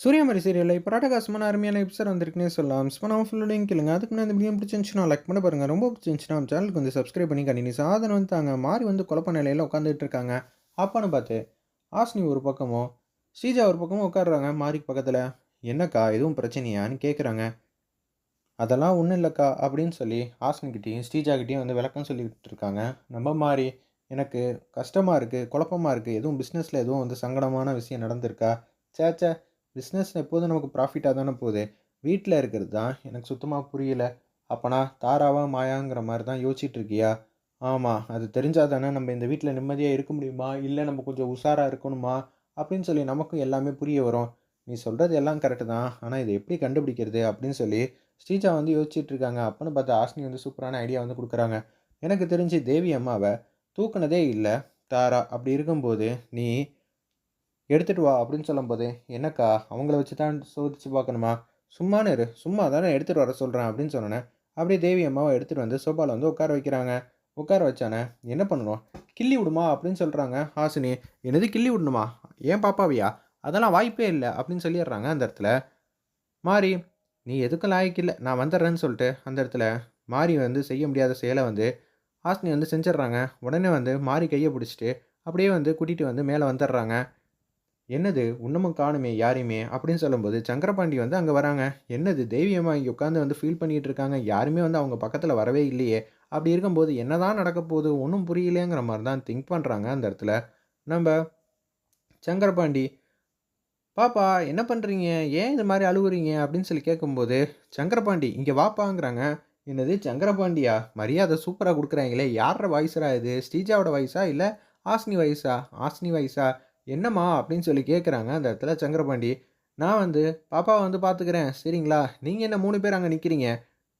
சூரியமரி சீரியலில் இப்போ ராட்டகாசமான அருமையான எபிசோட் வந்திருக்குனே சொல்லலாம். ஸ்பனாவும் ஃபுல்லோடையும் கேளுங்க அதுக்கு இந்த வீடியோ பிடிச்சிருந்துச்சுன்னா லைக் பண்ண பாருங்கள் ரொம்ப பிடிச்சிருந்துச்சுன்னா நம்ம சேனலுக்கு வந்து சப்ஸ்கிரைப் பண்ணி கண்டினியூ சாதனை வந்து தாங்க. மாறி வந்து குழப்ப நிலையில் உட்காந்துட்டு இருக்காங்க. அப்பான்னு பார்த்து ஆஸ்னி ஒரு பக்கமும் ஸ்ரீஜா ஒரு பக்கமும் உட்காடுறாங்க மாறிக்கு பக்கத்தில் என்னக்கா எதுவும் பிரச்சனையான்னு கேட்குறாங்க அதெல்லாம் ஒன்றும் இல்லைக்கா அப்படின்னு சொல்லி ஹாஸ்னிக்கிட்டேயும் ஸ்ரீஜாக்கிட்டேயும் வந்து விளக்கம் சொல்லிக்கிட்டு இருக்காங்க. நம்ம மாதிரி எனக்கு கஷ்டமாக இருக்குது குழப்பமாக இருக்குது எதுவும் பிஸ்னஸில் எதுவும் வந்து சங்கடமான விஷயம் நடந்திருக்கா? சேச்சே பிஸ்னஸ் எப்போதும் நமக்கு ப்ராஃபிட்டாக தானே போகுது. வீட்டில் இருக்கிறது தான் எனக்கு சுத்தமாக புரியல. அப்போனா தாராவா மாயாங்கிற மாதிரி தான் யோசிச்சுட்டு இருக்கியா? ஆமாம் அது தெரிஞ்சால் தானே நம்ம இந்த வீட்டில் நிம்மதியாக இருக்க முடியுமா? இல்லை நம்ம கொஞ்சம் உஷாராக இருக்கணுமா? அப்படின்னு சொல்லி நமக்கும் எல்லாமே புரிய வரும். நீ சொல்கிறது எல்லாம் கரெக்டு தான். ஆனால் இதை எப்படி கண்டுபிடிக்கிறது? அப்படின்னு சொல்லி ஸ்ரீஜா வந்து யோசிச்சுட்டு இருக்காங்க. அப்போன்னு பார்த்தா ஆஸ்னி வந்து சூப்பரான ஐடியா வந்து கொடுக்குறாங்க. எனக்கு தெரிஞ்சு தேவி அம்மாவை தூக்குனதே இல்லை. தாரா அப்படி இருக்கும்போது நீ எடுத்துகிட்டு வா அப்படின்னு சொல்லும்போது என்னக்கா அவங்கள வச்சு தான் சோதிச்சு பார்க்கணுமா? சும்மானு இரு சும்மா தானே எடுத்துகிட்டு வர சொல்கிறேன் அப்படின்னு சொன்னேன் அப்படியே தேவி அம்மாவை எடுத்துகிட்டு வந்து சோபாவில் வந்து உட்கார வைக்கிறாங்க. உட்கார வச்சானே என்ன பண்ணணும்? கிள்ளி விடுமா? அப்படின்னு சொல்கிறாங்க ஹாசினி. என்னது கிள்ளி விடணுமா? ஏன் பாப்பாவியா? அதெல்லாம் வாய்ப்பே இல்லை அப்படின்னு சொல்லிடுறாங்க அந்த இடத்துல. மாறி நீ எதுக்கும் லாய்க்கில்லை நான் வந்துடுறேன்னு சொல்லிட்டு அந்த இடத்துல மாறி வந்து செய்ய முடியாத செயலை வந்து ஹாசினி வந்து செஞ்சிடுறாங்க. உடனே வந்து மாறி கையை பிடிச்சிட்டு அப்படியே வந்து கூட்டிகிட்டு வந்து மேலே வந்துடுறாங்க. என்னது இன்னமும் காணுமே யாரையுமே? அப்படின்னு சொல்லும்போது சங்கரபாண்டி வந்து அங்கே வராங்க. என்னது தெய்வியமாக இங்கே உட்காந்து வந்து ஃபீல் பண்ணிகிட்டு இருக்காங்க? யாருமே வந்து அவங்க பக்கத்தில் வரவே இல்லையே. அப்படி இருக்கும்போது என்னதான் நடக்க போகுது ஒன்றும் புரியலையேங்கிற மாதிரி தான் திங்க் பண்ணுறாங்க அந்த இடத்துல. நம்ம சங்கரபாண்டி பாப்பா என்ன பண்ணுறீங்க ஏன் இந்த மாதிரி அழுகுறீங்க அப்படின்னு சொல்லி கேட்கும்போது சங்கரபாண்டி இங்கே வாப்பாங்கிறாங்க. என்னது சங்கரபாண்டியா? மரியாதை சூப்பராக கொடுக்குறாங்களே. யாரோட வயசுரா இது? ஸ்ரீஜாவோட வயசா இல்லை ஆஸ்னி வயசா ஆஸ்னி வயசா என்னம்மா அப்படின்னு சொல்லி கேட்குறாங்க அந்த இடத்துல சங்கரபாண்டி. நான் வந்து பாப்பாவை வந்து பார்த்துக்கிறேன் சரிங்களா? நீங்கள் என்ன மூணு பேர் அங்கே நிற்கிறீங்க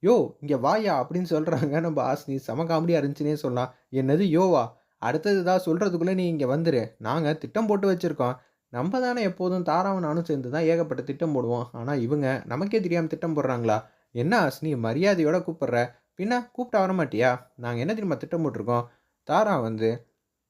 யோ இங்கே வாயா? அப்படின்னு சொல்கிறாங்க நம்ம ஆசினி செம காமெடியாக இருந்துச்சுன்னே சொல்லலாம். என்னது யோவா? அடுத்தது தான் சொல்கிறதுக்குள்ளே நீ இங்கே வந்துரு. நாங்கள் திட்டம் போட்டு வச்சுருக்கோம். நம்ம தானே எப்போதும் தாராவும் நானும் சேர்ந்து தான் ஏகப்பட்ட திட்டம் போடுவோம். ஆனால் இவங்க நமக்கே தெரியாமல் திட்டம் போடுறாங்களா? என்ன ஆசினி மரியாதையோட கூப்பிட்ற? பின்ன கூப்பிட்டா வர மாட்டியா நாங்கள் என்ன தெரியுமா திட்டம் போட்டிருக்கோம்? தாரா வந்து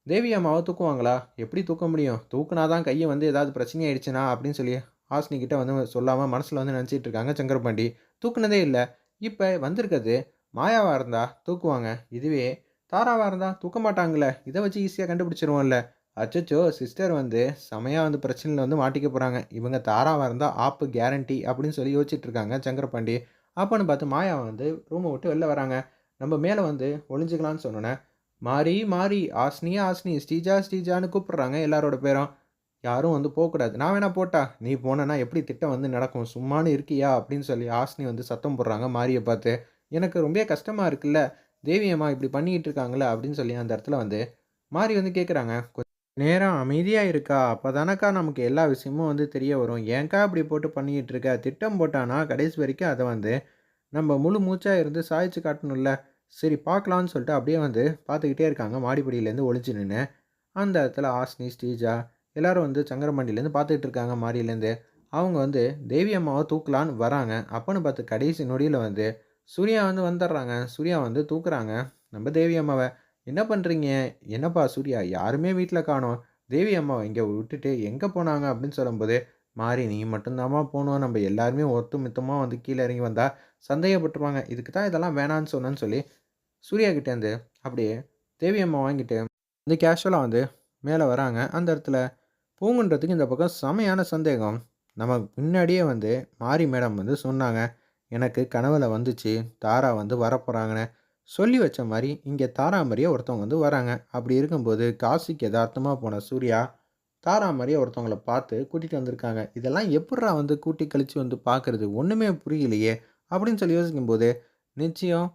தேவி அம்மாவை தூக்குவாங்களா? எப்படி தூக்க முடியும்? தூக்குனா தான் கையை வந்து ஏதாவது பிரச்சனை ஆயிடுச்சுனா அப்படின்னு சொல்லி ஹாஸ்னி கிட்ட வந்து சொல்லாமல் மனசில் வந்து நினச்சிட்டு இருக்காங்க சங்கரபாண்டி. தூக்குனதே இல்லை. இப்போ வந்திருக்கிறது மாயாவாக இருந்தா தூக்குவாங்க. இதுவே தாராவாக இருந்தால் தூக்க மாட்டாங்களே. இதை வச்சு ஈஸியாக கண்டுபிடிச்சிருவோம்ல. அச்சச்சோ சிஸ்டர் வந்து செமையாக வந்து பிரச்சனையில் வந்து மாட்டிக்க போகிறாங்க இவங்க தாராவாக இருந்தால் ஆப்பு கேரண்டி அப்படின்னு சொல்லி யோசிச்சுட்டு இருக்காங்க சங்கரபாண்டி. அப்போன்னு பார்த்து மாயா வந்து ரூமை விட்டு வெளில வராங்க. நம்ம மேலே வந்து ஒளிஞ்சுக்கலான்னு சொன்னோன்னே மாறி மாறி. ஆஸ்னி ஆஸ்னி. ஸ்ரீஜா ஸ்ரீஜான்னு கூப்பிட்றாங்க எல்லாரோட பேரும். யாரும் வந்து போகக்கூடாது. நான் வேணா போட்டா நீ போனேன்னா எப்படி திட்டம் வந்து நடக்கும்? சும்மானு இருக்கியா? அப்படின்னு சொல்லி ஆஸ்னி வந்து சத்தம் போடுறாங்க மாரியை பார்த்து. எனக்கு ரொம்ப கஷ்டமாக இருக்குல்ல. தேவியம்மா இப்படி பண்ணிக்கிட்டு இருக்காங்களே அப்படின்னு சொல்லி அந்த இடத்துல வந்து மாறி வந்து கேட்குறாங்க நேரம் அமைதியாக இருக்கா? அப்போ தானக்கா நமக்கு எல்லா விஷயமும் வந்து தெரிய வரும். ஏன்க்கா இப்படி போட்டு பண்ணிக்கிட்டு இருக்க? திட்டம் போட்டானா கடைசி வரைக்கும் அதை வந்து நம்ம முழு மூச்சாக இருந்து சாய்ச்சி காட்டணும்ல. சரி பார்க்கலான்னு சொல்லிட்டு அப்படியே வந்து பார்த்துக்கிட்டே இருக்காங்க. மாடிப்படியிலேருந்து ஒளிஞ்சு நின்று அந்த இடத்துல ஆஸ்னி ஸ்ரீஜா எல்லோரும் வந்து சங்கரமண்டிலேருந்து பார்த்துக்கிட்டு இருக்காங்க மாடியிலேருந்து. அவங்க வந்து தேவி அம்மாவை தூக்கலான்னு வராங்க. அப்போன்னு பார்த்து கடைசி நொடியில் வந்து சூர்யா வந்து வந்துடுறாங்க. சூர்யா வந்து தூக்குறாங்க. நம்ம தேவி அம்மாவை என்ன பண்ணுறீங்க என்னப்பா சூர்யா? யாருமே வீட்டில் காணோம். தேவி அம்மாவை இங்கே விட்டுட்டு எங்கே போனாங்க? அப்படின்னு சொல்லும்போது மாறி நீ மட்டும்தாம்மா போகணும். நம்ம எல்லாருமே ஒத்து மித்தமாக வந்து கீழே இறங்கி வந்தால் சந்தேகப்பட்டுருவாங்க. இதுக்கு தான் இதெல்லாம் வேணான்னு சொன்னேன்னு சொல்லி சூர்யா கிட்டேருந்து அப்படியே தேவி அம்மா வாங்கிட்டு வந்து கேஷுவலாக வந்து மேலே வராங்க. அந்த இடத்துல பூங்குன்றதுக்கு இந்த பக்கம் செமையான சந்தேகம். நம்ம முன்னாடியே வந்து மாரி மேடம் வந்து சொன்னாங்க எனக்கு கனவுல வந்துச்சு தாரா வந்து வரப்போகிறாங்கன்னு சொல்லி வச்ச மாதிரி இங்கே தாரா மாதிரியே ஒருத்தவங்க வந்து வராங்க. அப்படி இருக்கும்போது காசிக்கு யதார்த்தமாக போன சூர்யா தாரா மாதிரியே ஒருத்தவங்கள பார்த்து கூட்டிகிட்டு வந்திருக்காங்க. இதெல்லாம் எப்பட்றா வந்து கூட்டி கழித்து வந்து பார்க்குறது? ஒன்றுமே புரியலையே. அப்படின்னு சொல்லி யோசிக்கும்போது நிச்சயம்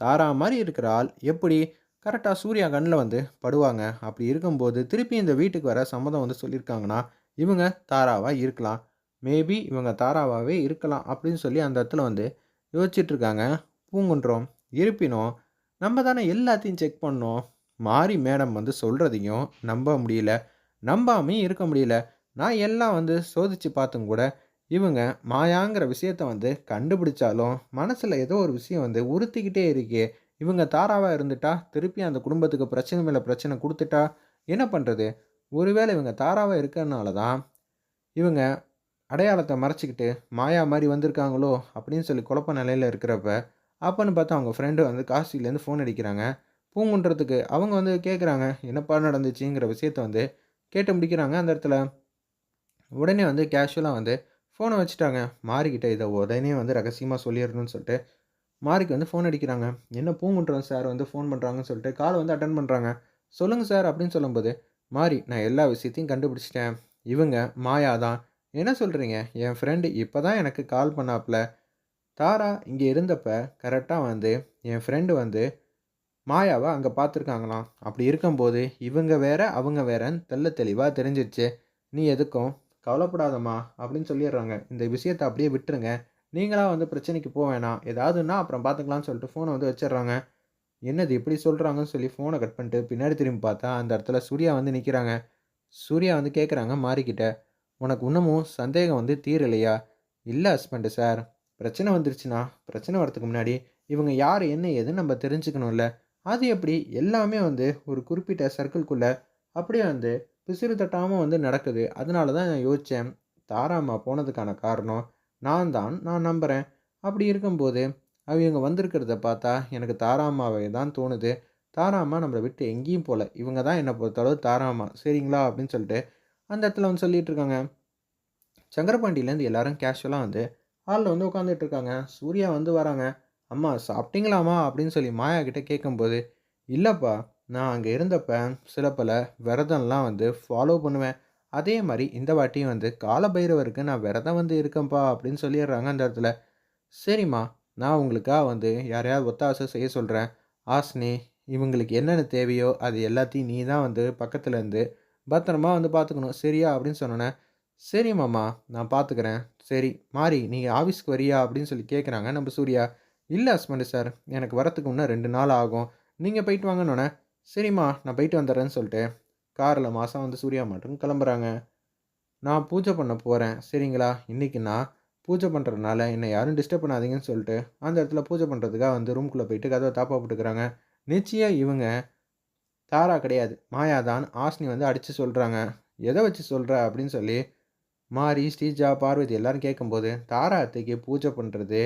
தாரா மாதிரி இருக்கிற ஆள் எப்படி கரெக்டாக சூர்யா கண்ணில் வந்து படுவாங்க? அப்படி இருக்கும்போது திருப்பி இந்த வீட்டுக்கு வர சம்மதம் வந்து சொல்லியிருக்காங்கன்னா இவங்க தாராவாக இருக்கலாம். மேபி இவங்க தாராவாகவே இருக்கலாம் அப்படின்னு சொல்லி அந்த இடத்துல வந்து யோசிச்சிட்டுருக்காங்க பூங்குன்றோம். இருப்பினும் நம்ம தானே எல்லாத்தையும் செக் பண்ணோம். மாறி மேடம் வந்து சொல்கிறதையும் நம்ப முடியல. நம்பாமே இருக்க முடியல. நான் எல்லாம் வந்து சோதித்து பார்த்தும் கூட இவங்க மாயாங்கிற விஷயத்த வந்து கண்டுபிடிச்சாலும் மனசில் ஏதோ ஒரு விஷயம் வந்து உறுத்திக்கிட்டே இருக்கே இவங்க தாராவாக இருந்துட்டா திருப்பி அந்த குடும்பத்துக்கு பிரச்சனை மேலே பிரச்சனை கொடுத்துட்டா என்ன பண்ணுறது ஒருவேளை இவங்க தாராவாக இருக்கிறனால தான் இவங்க அடையாளத்தை மறைச்சிக்கிட்டு மாயா மாதிரி வந்திருக்காங்களோ! அப்படின்னு சொல்லி குழப்ப நிலையில இருக்கிறப்ப, அப்போன்னு பார்த்தா அவங்க ஃப்ரெண்டு வந்து காசிலேருந்து ஃபோன் அடிக்கிறாங்க. பூங்குன்றதுக்கு அவங்க வந்து கேட்குறாங்க, என்னப்பா நடந்துச்சுங்கிற விஷயத்த வந்து கேட்டு முடிக்கிறாங்க. அந்த இடத்துல உடனே வந்து கேஷுவலாக வந்து ஃபோனை வச்சுட்டாங்க. மாறிக்கிட்ட இதை உடனே வந்து ரகசியமாக சொல்லிடணும்னு சொல்லிட்டு, மாறிக்கு வந்து ஃபோன் அடிக்கிறாங்க. என்ன பூங்குன்றம் சார் வந்து ஃபோன் பண்ணுறாங்கன்னு சொல்லிட்டு காலை வந்து அட்டன் பண்ணுறாங்க சொல்லுங்கள் சார் அப்படின்னு சொல்லும்போது, மாறி நான் எல்லா விஷயத்தையும் கண்டுபிடிச்சிட்டேன் இவங்க மாயா தான். என்ன சொல்கிறீங்க என் ஃப்ரெண்டு இப்போ தான் எனக்கு கால் பண்ணாப்ல. தாரா இங்கே இருந்தப்ப கரெக்டாக வந்து என் ஃப்ரெண்டு வந்து மாயாவை அங்கே பார்த்துருக்காங்களாம். அப்படி இருக்கும்போது இவங்க வேற, அவங்க வேறன்னு தெல்ல தெளிவாக தெரிஞ்சிருச்சு. நீ எதுக்கும் கவலைப்படாதம்மா அப்படின்னு சொல்லிடுறாங்க. இந்த விஷயத்த அப்படியே விட்டுருங்க. நீங்களாக வந்து பிரச்சனைக்கு போக வேணாம். ஏதாவதுன்னா அப்புறம் பார்த்துக்கலாம்னு சொல்லிட்டு ஃபோனை வந்து வச்சிடுறாங்க என்னது இப்படி சொல்கிறாங்கன்னு சொல்லி ஃபோனை கட் பண்ணிட்டு பின்னாடி திரும்பி பார்த்தா, அந்த இடத்துல சூர்யா வந்து நிற்கிறாங்க சூர்யா வந்து கேட்குறாங்க மாறிக்கிட்ட "உனக்கு இன்னமும் சந்தேகம் வந்து தீரலையா?" இல்லை ஹஸ்பண்டு சார். பிரச்சனை வந்துருச்சுன்னா, பிரச்சனை வரதுக்கு முன்னாடி இவங்க யார் என்ன ஏதுன்னு நம்ம தெரிஞ்சுக்கணும்ல. அது எப்படி எல்லாமே வந்து ஒரு குறிப்பிட்ட சர்க்கிள்குள்ளே அப்படியே வந்து பிசிறு தட்டாமல் வந்து நடக்குது. அதனால தான் நான் யோசித்தேன் தாரா அம்மா போனதுக்கான காரணம் நான் தான் நான் நம்புகிறேன் அப்படி இருக்கும்போது, அவங்க வந்திருக்கிறத பார்த்தா எனக்கு தாராமாவை தான் தோணுது. தாராமா நம்மளை விட்டு எங்கேயும் போகல இவங்க தான் என்னை பொறுத்தளவு தாராமா சரிங்களா?" அப்படின்னு சொல்லிட்டு அந்த இடத்துல வந்து சொல்லிகிட்ருக்காங்க சங்கரபாண்டியிலேருந்து எல்லாரும் கேஷுவலாக வந்து ஹாலில் வந்து உட்காந்துட்டு இருக்காங்க. சூர்யா வந்து வராங்க. "அம்மா சாப்பிட்டீங்களாம்மா?" அப்படின்னு சொல்லி மாயா கிட்டே கேட்கும்போது, இல்லைப்பா நான் அங்கே இருந்தப்ப சில பல விரதம்லாம் வந்து ஃபாலோ பண்ணுவேன். அதே மாதிரி இந்த வாட்டியும் வந்து காலபைரவருக்கு நான் விரதம் வந்து இருக்கேன்ப்பா" அப்படின்னு சொல்லிடுறாங்க அந்த இடத்துல. "சரிம்மா. நான் உங்களுக்காக வந்து யாரையாவது ஒத்தாசை செய்ய சொல்கிறேன் ஆஸ்னி இவங்களுக்கு என்னென்ன தேவையோ அது எல்லாத்தையும் நீ தான் வந்து பக்கத்தில் இருந்து பத்திரமா வந்து பார்த்துக்கணும். சரியா?" அப்படின்னு சொன்னோன்னே "சரி மாமா. நான் பார்த்துக்கிறேன். சரி மாறி நீங்கள் ஆஃபீஸ்க்கு வரியா?" அப்படின்னு சொல்லி கேட்குறாங்க நம்ம சூர்யா. இல்லை ஹஸ்பண்டு சார். எனக்கு வரத்துக்கு இன்னும் ரெண்டு நாள் ஆகும். நீங்கள் போயிட்டு வாங்கன்னொன்னே சரிம்மா நான் போயிட்டு வந்துடுறேன்னு சொல்லிட்டு, காரில் மாதம் வந்து சூர்யா மட்டும் கிளம்புறாங்க. நான் பூஜை பண்ண போகிறேன் சரிங்களா? இன்னைக்கு நான் பூஜை பண்ணுறதுனால என்ன யாரும் டிஸ்டர்ப் பண்ணாதீங்கன்னு சொல்லிட்டு, அந்த இடத்துல பூஜை பண்ணுறதுக்காக வந்து ரூம்குள்ளே போயிட்டு கதவை தாப்பா போட்டுக்கிறாங்க. நிச்சயம் இவங்க தாரா கிடையாது. மாயாதான் ஆஸ்னி வந்து அடித்து சொல்கிறாங்க எதை வச்சு சொல்கிற அப்படின்னு சொல்லி மாரி, ஸ்ரீஜா, பார்வதி எல்லாரும் கேட்கும்போது, தாரா அத்தைக்கு பூஜை பண்ணுறது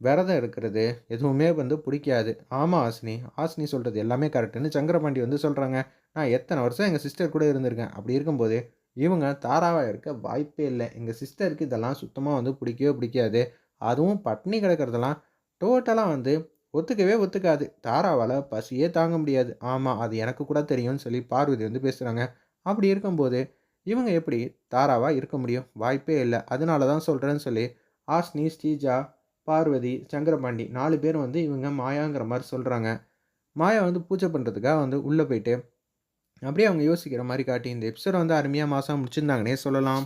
விரதம் இருக்கிறது எதுவுமே வந்து பிடிக்காது ஆமாம் ஆசினி ஆசினி சொல்கிறது எல்லாமே கரெக்ட்டுன்னு சங்கரபாண்டி வந்து சொல்கிறாங்க நான் எத்தனை வருஷம் எங்கள் சிஸ்டர் கூட இருந்திருக்கேன். அப்படி இருக்கும்போது, இவங்க தாராவாக இருக்க வாய்ப்பே இல்லை எங்கள் சிஸ்டருக்கு இதெல்லாம் சுத்தமாக வந்து பிடிக்கவே பிடிக்காது. அதுவும் பட்னி கிடக்கிறதெல்லாம் டோட்டலாக வந்து ஒத்துக்கவே ஒத்துக்காது. தாராவால் பசியே தாங்க முடியாது. ஆமாம் அது எனக்கு கூட தெரியும்னு சொல்லி பார்வதி வந்து பேசுகிறாங்க அப்படி இருக்கும்போது, இவங்க எப்படி தாராவாக இருக்க முடியும்? வாய்ப்பே இல்லை அதனால தான் சொல்கிறேன்னு சொல்லி ஆஸ்னி ஸ்ரீஜா, பார்வதி, சங்கரபாண்டி நாலு பேர் வந்து இவங்க மாயாங்கிற மாதிரி சொல்கிறாங்க மாயா வந்து பூஜை பண்ணுறதுக்காக வந்து உள்ளே போயிட்டு, அப்படியே அவங்க யோசிக்கிற மாதிரி காட்டி இந்த எபிசோட் வந்து அருமையாக மாதம் முடிச்சிருந்தாங்கன்னே சொல்லலாம்.